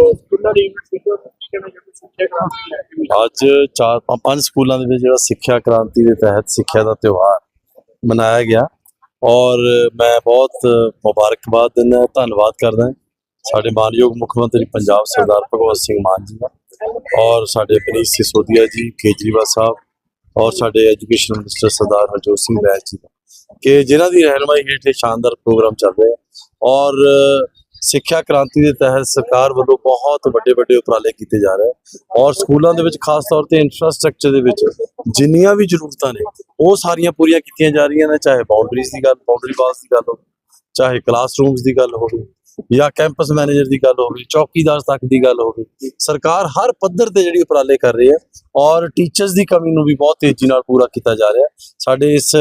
ਜਿਹੜੇ ਸਕੂਲਾਂ ਦੀ ਯੂਨਿਟ ਸੀ ਉਹ ਕਿਹਨਾਂ ਜਿਹੜੇ ਸਿੱਖਿਆ ਕ੍ਰਾਂਤੀ ਲੈ ਕੇ ਅੱਜ ਚਾਰ ਪੰਜ- ਪੰਜ ਸਕੂਲਾਂ ਦੇ ਵਿੱਚ ਜਿਹੜਾ ਸਿੱਖਿਆ ਕ੍ਰਾਂਤੀ ਦੇ ਤਹਿਤ ਸਿੱਖਿਆ ਦਾ ਤਿਉਹਾਰ ਮਨਾਇਆ ਗਿਆ। ਔਰ ਮੈਂ ਬਹੁਤ ਮੁਬਾਰਕਬਾਦ ਦਿੰਦਾ, ਧੰਨਵਾਦ ਕਰਦਾ ਸਾਡੇ ਮਾਨਯੋਗ ਮੁੱਖ ਮੰਤਰੀ ਪੰਜਾਬ ਸਰਦਾਰ ਭਗਵੰਤ ਸਿੰਘ ਮਾਨ ਜੀ ਦਾ ਔਰ ਸਾਡੇ ਬਨੀਸ਼ ਸਿਸੋਦੀਆ ਜੀ, ਕੇਜਰੀਵਾਲ ਸਾਹਿਬ ਔਰ ਸਾਡੇ ਐਜੂਕੇਸ਼ਨ ਮਿਨਿਸਟਰ ਸਰਦਾਰ ਹਰਜੋਤ ਸਿੰਘ ਬੈਂਸ ਜੀ ਦਾ। ਕਿ ਜਿਨ੍ਹਾਂ ਦੀ ਰਹਿਨਮਾਈ ਹੇਠ ਇਹ ਸ਼ਾਨਦਾਰ ਪ੍ਰੋਗਰਾਮ ਚੱਲ ਰਿਹਾ ਹੈ। ਔਰ ਸਿੱਖਿਆ ਕ੍ਰਾਂਤੀ ਦੇ ਤਹਿਤ ਸਰਕਾਰ ਵੱਲੋਂ ਬਹੁਤ ਵੱਡੇ ਵੱਡੇ ਉਪਰਾਲੇ ਕੀਤੇ ਜਾ ਰਹੇ ਔਰ ਸਕੂਲਾਂ ਦੇ ਵਿੱਚ ਖਾਸ ਤੌਰ ਤੇ ਇਨਫਰਾਸਟ੍ਰਕਚਰ ਦੇ ਵਿੱਚ ਜਿੰਨੀਆਂ ਵੀ ਜ਼ਰੂਰਤਾਂ ਨੇ, ਉਹ ਸਾਰੀਆਂ ਪੂਰੀਆਂ ਕੀਤੀਆਂ ਜਾ ਰਹੀਆਂ ਨੇ, ਚਾਹੇ ਬਾਉਂਡਰੀਜ਼ ਦੀ ਗੱਲ ਬਾਉਂਡਰੀ ਵਾਲਸ ਦੀ ਗੱਲ ਹੋਵੇ, ਚਾਹੇ ਕਲਾਸਰੂਮਸ ਦੀ ਗੱਲ ਹੋਵੇ ਜਾਂ ਕੈਂਪਸ ਮੈਨੇਜਰ ਦੀ ਗੱਲ ਹੋਵੇ, ਚੌਕੀਦਾਰ ਤੱਕ ਦੀ ਗੱਲ ਹੋਵੇ, ਸਰਕਾਰ ਹਰ ਪੱਧਰ ਤੇ ਜਿਹੜੀ ਉਪਰਾਲੇ ਕਰ ਰਹੀ ਹੈ ਔਰ ਟੀਚਰਸ ਦੀ ਕਮੀ ਨੂੰ ਵੀ ਬਹੁਤ ਤੇਜ਼ੀ ਨਾਲ ਪੂਰਾ ਕੀਤਾ ਜਾ ਰਿਹਾ ਸਾਡੇ ਇਸ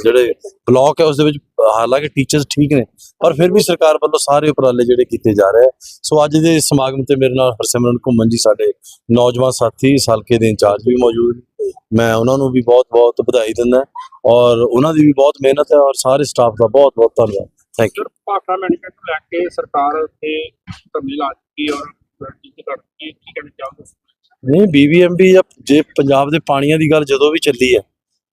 ਜਿਹੜੇ ਬਲਾਕ ਹੈ ਉਸ ਦੇ ਵਿੱਚ ਹਾਲਾਂਕਿ ਟੀਚਰਸ ਠੀਕ ਨੇ ਪਰ ਫਿਰ ਵੀ ਸਰਕਾਰ ਵੱਲੋਂ ਸਾਰੇ ਉਪਰਾਲੇ ਜਿਹੜੇ ਕੀਤੇ ਜਾ ਰਹੇ ਆ ਸੋ ਅੱਜ ਦੇ ਸਮਾਗਮ ਤੇ ਮੇਰੇ ਨਾਲ ਹਰਸਿਮਰਨ ਘੁੰਮਣ ਜੀ ਸਾਡੇ ਨੌਜਵਾਨ ਸਾਥੀ ਹਲਕੇ ਦੇ ਇੰਚਾਰਜ ਵੀ ਮੌਜੂਦ ਨੇ। ਮੈਂ ਉਹਨਾਂ ਨੂੰ ਵੀ ਬਹੁਤ-ਬਹੁਤ ਵਧਾਈ ਦਿੰਦਾ ਔਰ ਉਹਨਾਂ ਦੀ ਵੀ ਬਹੁਤ ਮਿਹਨਤ ਹੈ ਔਰ ਸਾਰੇ ਸਟਾਫ ਦਾ ਬਹੁਤ-ਬਹੁਤ ਧੰਨਵਾਦ। ਥੈਂਕ ਯੂ ਭਾਖੜਾ ਮੈਨੇਜਮੈਂਟ ਨੂੰ ਲੈ ਕੇ ਸਰਕਾਰ ਤੇ ਧਰਨੇ ਲਾ ਚੁੱਕੀ ਔਰ ਕੀ ਕਰਦੀ ਹੈ ਕੀ ਕਹਿਣਾ ਚਾਹੋਗੇ? ਨਹੀਂ ਬੀਬੀਐਮਬੀ ਜਾਂ ਜੇ ਪੰਜਾਬ ਦੇ ਪਾਣੀਆਂ ਦੀ ਗੱਲ ਜਦੋਂ ਵੀ ਚੱਲੀ ਹੈ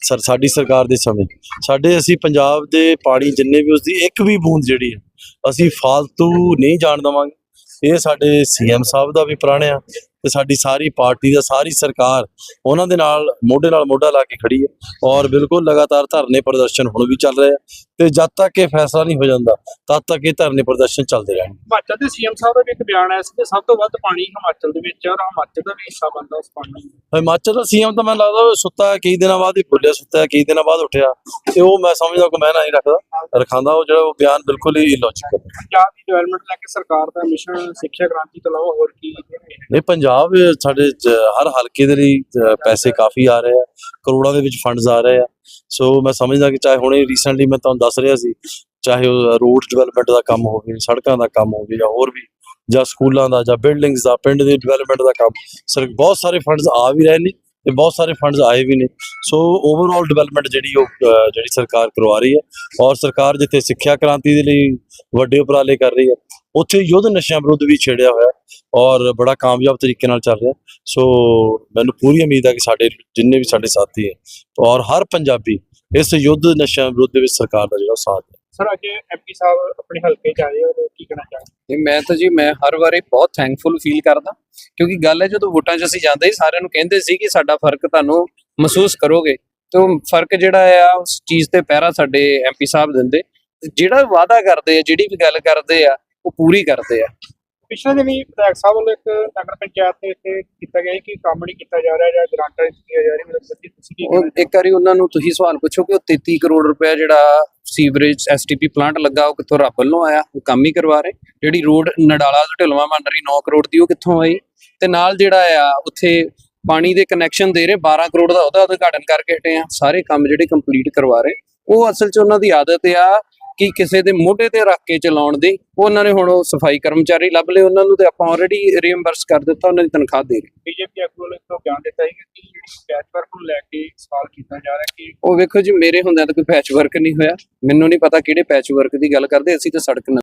ਸਰ, ਸਾਡੀ ਸਰਕਾਰ ਦੇ ਸਮੇਂ। ਸਾਡੇ ਅਸੀਂ ਪੰਜਾਬ ਦੇ ਪਾਣੀ ਜਿੰਨੇ ਵੀ ਉਸਦੀ ਇੱਕ ਵੀ ਬੂੰਦ ਜਿਹੜੀ ਹੈ, ਅਸੀਂ ਫालतू ਨਹੀਂ ਜਾਣ ਦਵਾਂਗੇ। ਇਹ ਸਾਡੇ ਸੀਐਮ ਸਾਹਿਬ ਦਾ ਵੀ ਪ੍ਰਣ ਆ। ਤੇ ਸਾਡੀ ਸਾਰੀ ਪਾਰਟੀ ਦਾ ਸਾਰੀ ਸਰਕਾਰ ਉਹਨਾਂ ਦੇ ਨਾਲ ਮੋਢੇ ਨਾਲ ਮੋਢਾ ਲਾ ਕੇ ਖੜੀ ਹੈ ਔਰ ਬਿਲਕੁਲ ਲਗਾਤਾਰ ਧਰਨੇ ਪ੍ਰਦਰਸ਼ਨ ਹੁਣ ਵੀ ਚੱਲ ਰਹੇ ਆ ਤੇ ਜਦ ਤੱਕ ਇਹ ਫੈਸਲਾ ਨਹੀਂ ਹੋ ਜਾਂਦਾ ਤਦ ਤੱਕ ਇਹ ਧਰਨੇ ਪ੍ਰਦਰਸ਼ਨ ਚੱਲਦੇ ਰਹਿਣਗੇ। ਹਿਮਾਚਲ ਦੇ ਸੀਐਮ ਸਾਹਿਬ ਦਾ ਵੀ ਇੱਕ ਬਿਆਨ ਆਇਆ ਸੀ ਕਿ ਸਭ ਤੋਂ ਵੱਧ ਪਾਣੀ ਹਿਮਾਚਲ ਦੇ ਵਿੱਚ ਔਰ ਹਿਮਾਚਲ ਦਾ ਵੀ ਹਿੱਸਾ ਬਣਦਾ ਉਸ ਪਾਣੀ ਹਿਮਾਚਲ ਦਾ ਸੀਐਮ ਤਾਂ ਮੈਨੂੰ ਲੱਗਦਾ ਸੁੱਤਾ ਕਈ ਦਿਨਾਂ ਬਾਅਦ ਹੀ ਭੁੱਲਿਆ ਸੁੱਤਾ ਕਈ ਦਿਨਾਂ ਬਾਅਦ ਉੱਠਿਆ ਤੇ ਉਹ ਮੈਂ ਸਮਝਦਾ ਕਿ ਮੈਂ ਨਹੀਂ ਰੱਖਦਾ। ਰਖਾਂਦਾ ਉਹ ਜਿਹੜਾ ਉਹ ਬਿਆਨ ਬਿਲਕੁਲ ਹੀ ਇਲੌਜੀਕਲ ਪੰਜਾਬ ਦੀ ਡਿਵੈਲਪਮੈਂਟ ਲੈ ਕੇ ਸਰਕਾਰ ਦਾ ਮਿਸ਼ਨ ਸਿੱਖਿਆ ਕ੍ਰਾਂਤੀ ਤੋਂ ਇਲਾਵਾ ਹੋਰ ਕੀ? ਨਹੀਂ ਪੰਜਾਬ ਸਾਡੇ ਹਰ ਹਲਕੇ ਦੇ ਲਈ ਅ, ਪੈਸੇ ਕਾਫੀ ਆ ਰਹੇ ਆ ਕਰੋੜਾਂ ਦੇ ਵਿੱਚ ਫੰਡਸ ਆ ਰਹੇ ਆ। ਸੋ ਮੈਂ ਸਮਝਦਾ ਕਿ ਚਾਹੇ ਹੁਣੇ ਰੀਸੈਂਟਲੀ ਮੈਂ ਤੁਹਾਨੂੰ ਦੱਸ ਰਿਹਾ ਸੀ ਚਾਹੇ ਉਹ ਰੋਡ ਡਿਵੈਲਪਮੈਂਟ ਦਾ ਕੰਮ ਹੋਵੇ ਸੜਕਾਂ ਦਾ ਕੰਮ ਹੋਵੇ ਜਾਂ ਹੋਰ ਵੀ ਜਾਂ ਸਕੂਲਾਂ ਦਾ ਜਾਂ ਬਿਲਡਿੰਗਸ ਦਾ ਪਿੰਡ ਦੇ ਡਿਵੈਲਪਮੈਂਟ ਦਾ ਕੰਮ ਸਰ ਬਹੁਤ ਸਾਰੇ ਫੰਡਸ ਆ ਵੀ ਰਹੇ ਨੇ ਤੇ ਬਹੁਤ ਸਾਰੇ ਫੰਡਸ ਆਏ ਵੀ ਨੇ। ਸੋ ਓਵਰਆਲ ਡਿਵੈਲਪਮੈਂਟ ਜਿਹੜੀ ਉਹ ਜਿਹੜੀ ਸਰਕਾਰ ਕਰਵਾ ਰਹੀ ਹੈ ਔਰ ਸਰਕਾਰ ਜਿੱਥੇ ਸਿੱਖਿਆ ਕ੍ਰਾਂਤੀ ਦੇ ਲਈ ਵੱਡੇ ਉਪਰਾਲੇ ਕਰ ਰਹੀ ਹੈ ਉੱਥੇ ਯੁੱਧ ਨਸ਼ਿਆਂ ਵਿਰੁੱਧ ਵੀ ਛੇੜਿਆ ਹੋਇਆ। ਔਰ ਬੜਾ ਕਾਮਯਾਬ ਤਰੀਕੇ ਨਾਲ ਚੱਲ ਰਿਹਾ। ਸੋ ਮੈਨੂੰ ਪੂਰੀ ਉਮੀਦ ਹੈ ਕਿ ਸਾਡੇ ਜਿੰਨੇ ਵੀ ਸਾਡੇ ਸਾਥੀ ਹੈ ਔਰ ਹਰ ਪੰਜਾਬੀ ਇਸ ਯੁੱਧ ਨਸ਼ਿਆਂ ਵਿਰੁੱਧ ਦੇ ਵਿੱਚ ਸਰਕਾਰ ਦਾ ਜਿਹੜਾ ਸਾਥ ਹੈ। ਸਰ ਅੱਜ ਐਮਪੀ ਸਾਹਿਬ ਆਪਣੇ ਹਲਕੇ ਚ ਆਏ ਹੋ ਕੀ ਕਹਿਣਾ ਨਹੀਂ ਮੈਂ ਤਾਂ ਜੀ ਮੈਂ ਹਰ ਵਾਰੀ ਬਹੁਤ ਥੈਂਕਫੁਲ ਫੀਲ ਕਰਦਾ। ਕਿਉਂਕਿ ਗੱਲ ਹੈ ਜਦੋਂ ਵੋਟਾਂ 'ਚ ਅਸੀਂ ਜਾਂਦੇ ਸੀ ਸਾਰਿਆਂ ਨੂੰ ਕਹਿੰਦੇ ਸੀ ਕਿ ਸਾਡਾ ਫ਼ਰਕ ਤੁਹਾਨੂੰ ਮਹਿਸੂਸ ਕਰੋਗੇ। ਤੇ ਉਹ ਫ਼ਰਕ ਜਿਹੜਾ ਆ ਉਸ ਚੀਜ਼ ਤੇ ਪਹਿਰਾ ਸਾਡੇ ਐਮਪੀ ਸਾਹਿਬ ਦਿੰਦੇ। ਜਿਹੜਾ ਵਾਅਦਾ ਕਰਦੇ ਆ ਜਿਹੜੀ ਵੀ ਗੱਲ ਕਰਦੇ ਆ ਉਹ ਪੂਰੀ ਕਰਦੇ ਆ। ਪਿਛਲੇ ਦਿਨੀ ਵਿਧਾਇਕ ਸਾਹਿਬ ਵੱਲੋਂ ਇੱਕ ਨਗਰ ਪੰਚਾਇਤ ਦੇ ਇੱਥੇ ਕੀਤਾ ਗਿਆ ਕਿ ਕੰਮ ਨਹੀਂ ਕੀਤਾ ਜਾ ਰਿਹਾ ਜਾਂ ਗ੍ਰਾਂਟਾਂ ਨਹੀਂ ਦਿੱਤੀਆਂ ਜਾ ਰਹੀਆਂ। ਮਤਲਬ ਕਿ ਤੁਸੀਂ ਕੀ ਉਹ ਇੱਕ ਵਾਰੀ ਉਹਨਾਂ ਨੂੰ ਤੁਸੀਂ ਸਵਾਲ ਪੁੱਛੋ ਕਿ ਉਹ 33 ਕਰੋੜ ਰੁਪਏ ਜਿਹੜਾ ਸੀਵਰੇਜ ਐਸਟੀਪੀ ਪਲਾਂਟ ਲੱਗਾ, ਉਹ ਕਿੱਥੋਂ ਰੱਬ ਵੱਲੋਂ ਆਇਆ? ਉਹ ਕੰਮ ਹੀ ਕਰਵਾ ਰਹੇ। ਜਿਹੜੀ ਰੋਡ ਨਡਾਲਾ ਤੋਂ ਢਿਲਵਾ ਬਣ ਰਹੀ 9 ਕਰੋੜ ਦੀ, ਉਹ ਕਿੱਥੋਂ ਆਈ? ਤੇ ਨਾਲ ਜਿਹੜਾ ਆ, ਉੱਥੇ ਪਾਣੀ ਦੇ ਕਨੈਕਸ਼ਨ ਦੇ ਰਹੇ 12 ਕਰੋੜ ਦਾ ਉਹਦਾ ਉਦਘਾਟਨ ਕਰਕੇ ਹਟੇ ਆ ਸਾਰੇ ਕੰਮ ਜਿਹੜੇ ਕੰਪਲੀਟ ਕਰਵਾ ਰਹੇ। ਉਹ ਅਸਲ 'ਚ ਉਹਨਾਂ ਦੀ ਆਦਤ ਆ ਕਿ ਕਿਸੇ ਦੇ ਮੋਢੇ ਤੇ ਰੱਖ ਕੇ ਚਲਾਉਣ ਦੀ। ਉਹ ਉਹਨਾਂ ਨੇ ਹੁਣ ਉਹ ਸਫ਼ਾਈ ਕਰਮਚਾਰੀ ਲੱਭ ਲਏ ਉਹਨਾਂ ਨੂੰ ਤੇ ਆਪਾਂ ਆਲਰੇਡੀ ਰੀਇੰਬਰਸ ਕਰ ਦਿੱਤਾ ਉਹਨਾਂ ਦੀ ਤਨਖਾਹ ਦੇ ਰਹੇ ਬੀਜੇਪੀ ਵੱਲੋਂ ਇੱਕ ਬਿਆਨ ਦਿੱਤਾ ਹੈ ਕਿ ਜਿਹੜੀ ਪੈਚ ਵਰਕ ਨੂੰ ਲੈ ਕੇ ਸਵਾਲ ਕੀਤਾ ਜਾ ਰਿਹਾ ਕਿ ਉਹ ਵੇਖੋ ਜੀ ਮੇਰੇ ਹੁੰਦਿਆਂ ਤਾਂ ਕੋਈ ਪੈਚ ਵਰਕ ਨਹੀਂ ਹੋਇਆ। ਮੈਨੂੰ ਨਹੀਂ ਪਤਾ ਕਿਹੜੇ ਪੈਚ ਵਰਕ ਦੀ ਗੱਲ ਕਰਦੇ ਅਸੀਂ ਤਾਂ ਸੜਕ